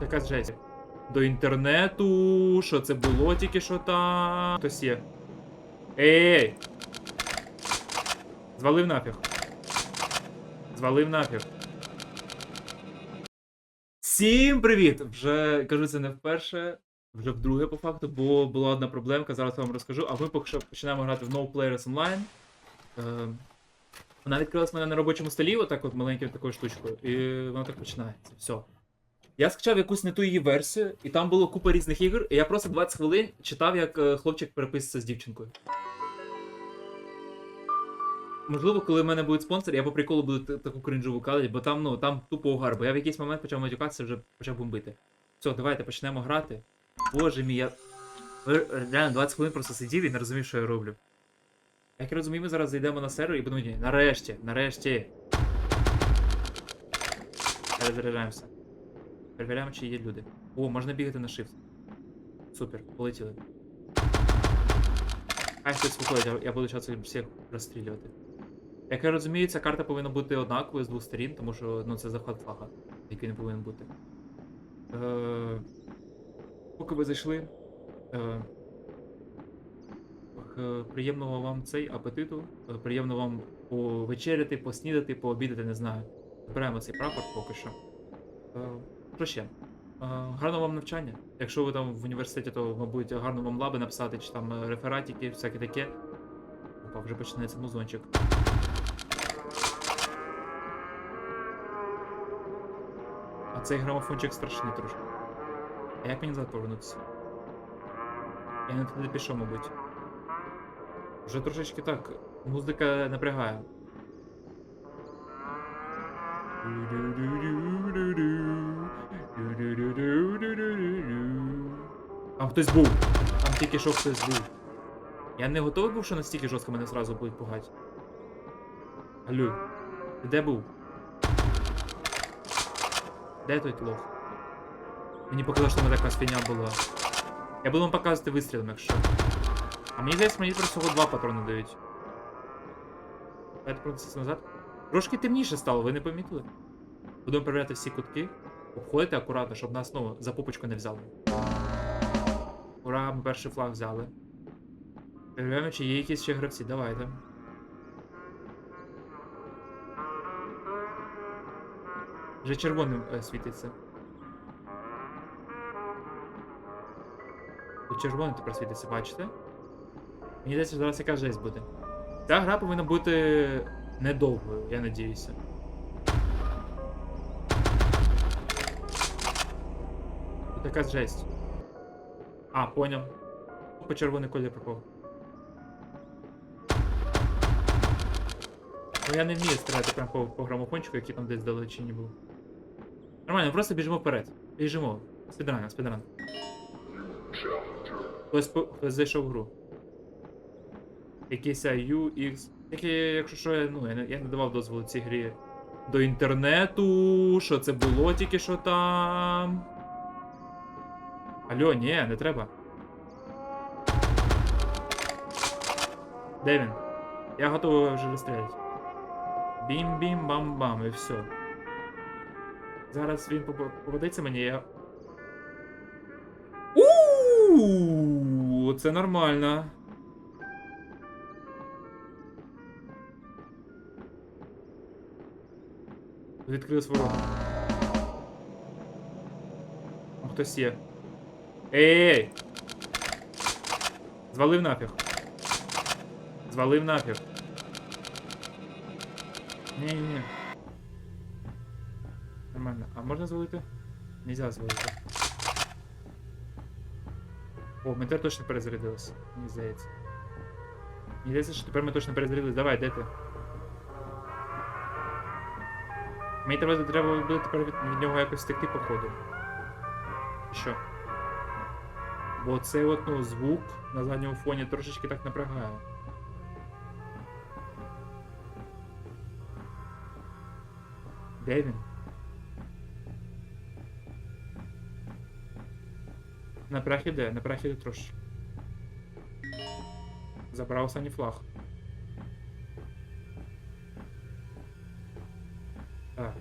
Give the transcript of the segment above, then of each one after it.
Така жесть. До інтернету. Що це було тільки що там? Хтось є. Ей! Звалив нафіг. Звалив нафіг. Всім привіт! Вже кажу це не вперше, вже вдруге по факту, бо була одна проблемка, зараз вам розкажу. А ми поки що починаємо грати в No Players Online. Е, вона відкрилась в мене на робочому столі, отак от маленькою такою штучкою, і вона так починається. Все. Я скачав якусь не ту її версію, і там було купа різних ігор, і я просто 20 хвилин читав, як е, хлопчик переписується з дівчинкою. Можливо, коли в мене буде спонсор, я по приколу буду таку кринжову калить, бо там, ну, там тупо угар, бо я в якийсь момент почав матюкатися, вже почав бомбити. Все, давайте почнемо грати. Боже мій, я. Реально, 20 хвилин просто сидів і не розумів, що я роблю. Як я розумію, ми зараз зайдемо на сервер і будемо. Нарешті, нарешті. Перезаряджаємося. Перевіряємо, чи є люди. О, можна бігати на shift. Супер, полетіли. Хай хтось виходить, я- буду зараз всіх розстрілювати. Як я розумію, ця карта повинна бути однаковою з двох сторін, тому що ну, це захват флага, який не повинен бути. Е, поки ви зайшли. Е, приємного вам цей апетиту. е, Приємно вам повечеряти, поснідати, пообідати, не знаю. Збираємо цей прапор поки що. Е, що ще? Е, гарного вам навчання. Якщо ви там в університеті, то, мабуть, гарно вам лаби написати, чи там е, рефератики, всяке таке. Опа, вже починається музончик. А цей грамофончик страшний трошки. А як мені назад повернутися? Я не туди пішов, мабуть. Вже трошечки так. Музика напрягає. Там хтось був. Там тільки що хтось був. Я не готовий був, що настільки жорстко мене зразу будуть пугати. Алло, ти де був? Де той лох? Мені показалось, що вона така фігня була. Я буду вам показувати вистрілом, якщо. А мені здається, мені просто два патрони дають. Давайте назад. Трошки темніше стало, ви не помітили? Будемо перевіряти всі кутки. Обходити акуратно, щоб нас ну, за попочку не взяли. Ура, ми перший флаг взяли. Перевіряємо, чи є якісь ще гравці. Давайте. Вже червоним е, світиться. Тут червоним тепер світиться, бачите? Мені здається, зараз яка жесть буде. Ця гра повинна бути недовгою, я надіюся. Якась жесть. А, поняв. По червоний колір пропав. Ну я не вмію стріляти прямо по, по грамофончику, який там десь далечині був. Нормально, просто біжимо вперед. Біжимо. Спідран, спідран. Хтось, хтось зайшов в гру. Якийсь IU, X. Тільки, якщо що, я, ну, я, не, я не давав дозволу цій грі до інтернету. Що це було тільки що там. Алло, ні, не треба. Де він? Я готовий вже розстріляти. Бім-бім-бам-бам, і все. Зараз він попа- попадеться мені, я. У, це нормально. Відкрилась ворота. О, хтось є. Ей! Звалив нафіг. Звалив нафіг. Ні-ні-ні. Нормально. А можна звалити? Нельзя звалити. О, ми тепер точно перезарядилися. Мені здається. Мені здається, що тепер ми точно перезарядились. Давай, де ти? Мені треба, треба буде тепер від, від нього якось втекти, походу. Що? Бо цей от, ну, звук на задньому фоні трошечки так напрягає. Де він? Напряг іде, напряг іде трошки. Забрав останній флаг. Так.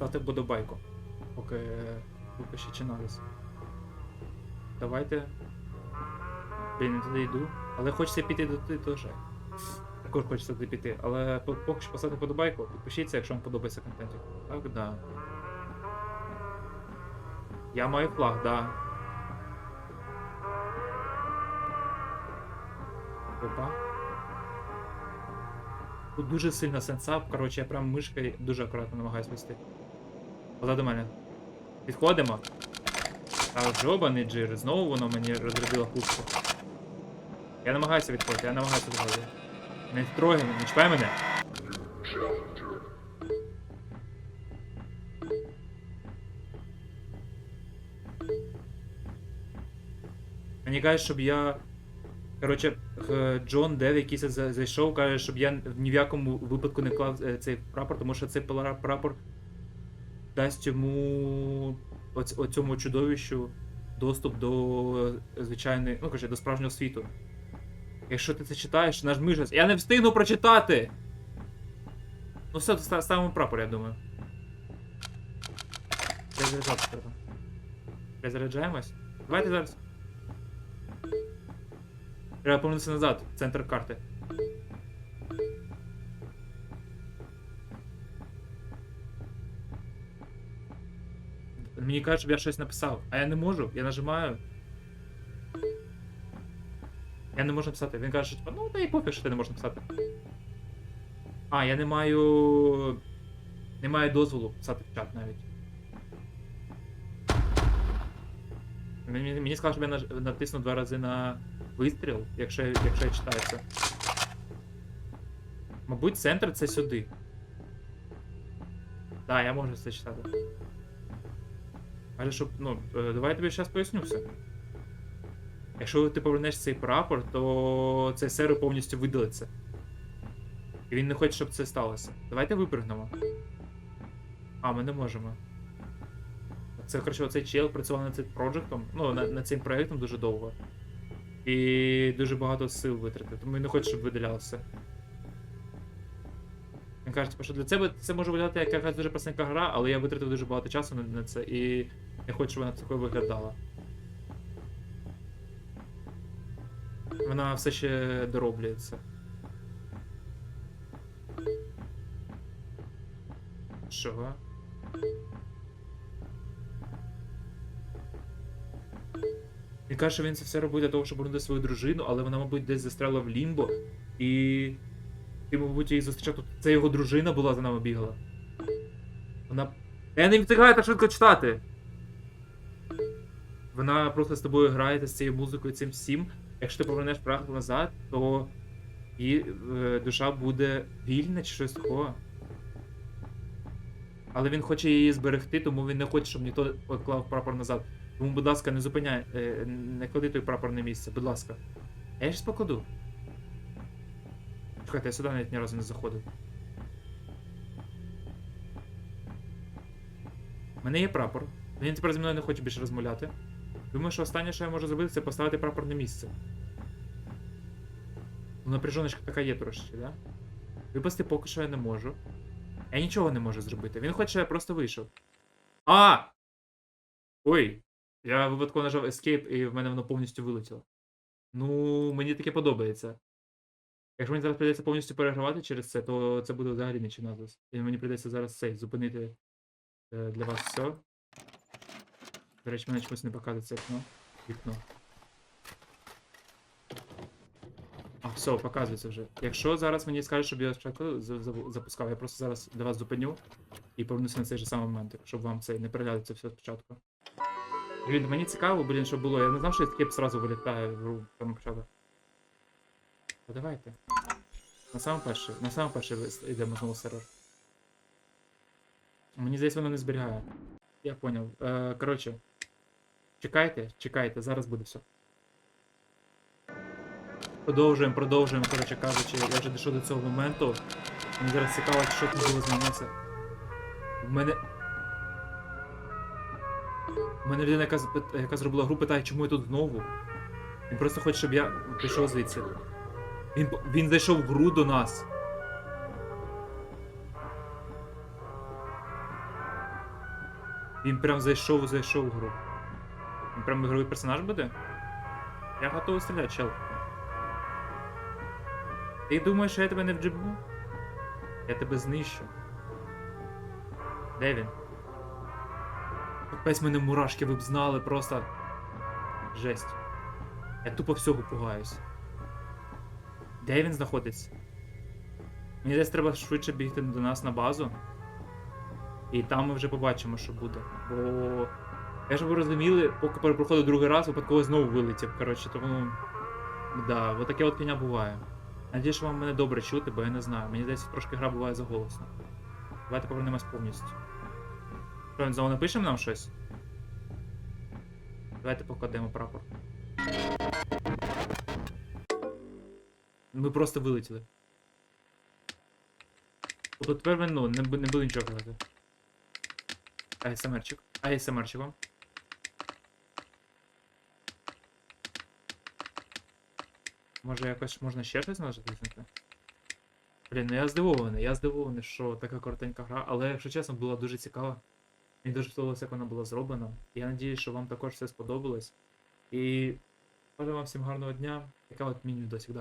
Ставте подобайку. Поки поки ще чинались. Давайте. Блін, я туди йду. Але хочеться піти до туди теж. Також хочеться туди піти. Але поки що поставте подобайку, підпишіться, якщо вам подобається контент. Так, да. Я маю флаг, да. Опа. Тут дуже сильно сенсап, коротше, я прям мишкою дуже акуратно намагаюсь вести. Позаду мене. Підходимо. А джобаний джир, знову воно мені розрядило пушку. Я намагаюся відходити, я намагаюся відходити. Не трогай мене, не чіпай мене. Мені кажуть, щоб я. Коротше, Джон Дев якийсь зайшов, каже, щоб я ні в якому випадку не клав е, цей прапор, тому що цей прапор дасть йому оць- оцьому чудовищу доступ до е, звичайної, ну коротше, до справжнього світу. Якщо ти це читаєш, нажми щось. Я не встигну прочитати! Ну все, ста- ставимо прапор, я думаю. Перезаряджатися треба. Перезаряджаємось? Давайте зараз. Треба повернутися назад, центр карти. Мені кажуть, щоб я щось написав, а я не можу, я нажимаю. Я не можу написати. Він каже, що ну та й пофіг, що ти не можеш написати. А, я не маю. Не маю дозволу писати в чат навіть. Мені, мені сказали, щоб я натиснув два рази на вистріл, якщо, якщо я читаю це. Мабуть, центр це сюди. Так, да, я можу це читати. Каже, щоб, ну, е, давай я тобі зараз поясню все. Якщо ти повернеш цей прапор, то цей сервер повністю видалиться. І він не хоче, щоб це сталося. Давайте випригнемо. А, ми не можемо. Це, коротше, оцей чел працював над цим проджектом, ну, над цим проєктом дуже довго. І дуже багато сил витратив, тому він не хоче, щоб видалялося. Він каже, що для тебе це може виглядати як якась дуже простенька гра, але я витратив дуже багато часу на, це і не хочу, щоб вона такою виглядала. Вона все ще дороблюється. Чого? Він каже, що він це все робить для того, щоб повернути свою дружину, але вона, мабуть, десь застряла в лімбо. І. Ти, мабуть, її зустрічав тут. Це його дружина була за нами бігала. Вона. Я не встигаю так швидко читати. Вона просто з тобою грає з цією музикою, цим всім. Якщо ти повернеш прах назад, то її е, душа буде вільна чи щось такого. Але він хоче її зберегти, тому він не хоче, щоб ніхто клав прапор назад. Тому, будь ласка, не зупиняй, е, не клади той прапор на місце, будь ласка. Я ж покладу. Чекайте, я сюди навіть ні разу не заходив. У мене є прапор. Він тепер зі мною не хоче більше розмовляти. Думаю, що останнє, що я можу зробити, це поставити прапор на місце. Ну, напряжоночка така є трошечки, да? Випасти поки що я не можу. Я нічого не можу зробити. Він хоче, я просто вийшов. А! Ой! Я випадково нажав Escape і в мене воно повністю вилетіло. Ну, мені таке подобається. Якщо мені зараз прийдеться повністю перегравати через це, то це буде взагалі нічим назвись. І мені прийдеться зараз цей зупинити е, для вас все. До речі, мене чомусь не показує це вікно. Вікно. А, все, показується вже. Якщо зараз мені скажуть, щоб я спочатку за- за- запускав, я просто зараз для вас зупиню і повернуся на цей же самий момент, щоб вам це не переглядати все спочатку. Блін, мені цікаво, блін, що було. Я не знав, що я скеп сразу вилітає в гру там початку. Та давайте. На саме перше, на саме перше йдемо знову сервер. Мені здається, воно не зберігає. Я поняв. Е, коротше. Чекайте, чекайте, зараз буде все. Продовжуємо, продовжуємо, коротше кажучи, я вже дійшов до цього моменту. Мені зараз цікаво, що тут було змінилося. В мене. У мене людина, яка, яка зробила гру, питає, чому я тут знову. Він просто хоче, щоб я пішов звідси. Він, він зайшов в гру до нас. Він прям зайшов, зайшов в гру. Він прям ігровий персонаж буде? Я готовий стріляти, чел. Ти думаєш, що я тебе не вджибну? Я тебе знищу. Де він? Капець мене мурашки вибзнали просто. Жесть. Я тупо всього пугаюсь. Де він знаходиться? Мені десь треба швидше бігти до нас на базу. І там ми вже побачимо, що буде. Бо. Я ж ви розуміли, поки перепроходив другий раз, випадково знову вилетів. Коротше, тому. Да, от таке от фігня буває. Надіюсь, що вам мене добре чути, бо я не знаю. Мені здається, трошки гра буває заголосно. Давайте повернемось повністю. Що, він знову напишемо нам щось? Давайте покладемо прапор. Ми просто вилетіли. Тобто тепер він, ну, не, не буду нічого казати. АСМРчик. АСМРчик вам. Може якось можна ще щось натиснути? Блін, ну я здивований, я здивований, що така коротенька гра, але якщо чесно, була дуже цікава. Мені дуже сподобалося, як вона була зроблена. Я надіюсь, що вам також все сподобалось. І бажаю вам всім гарного дня. Яка от міні досі.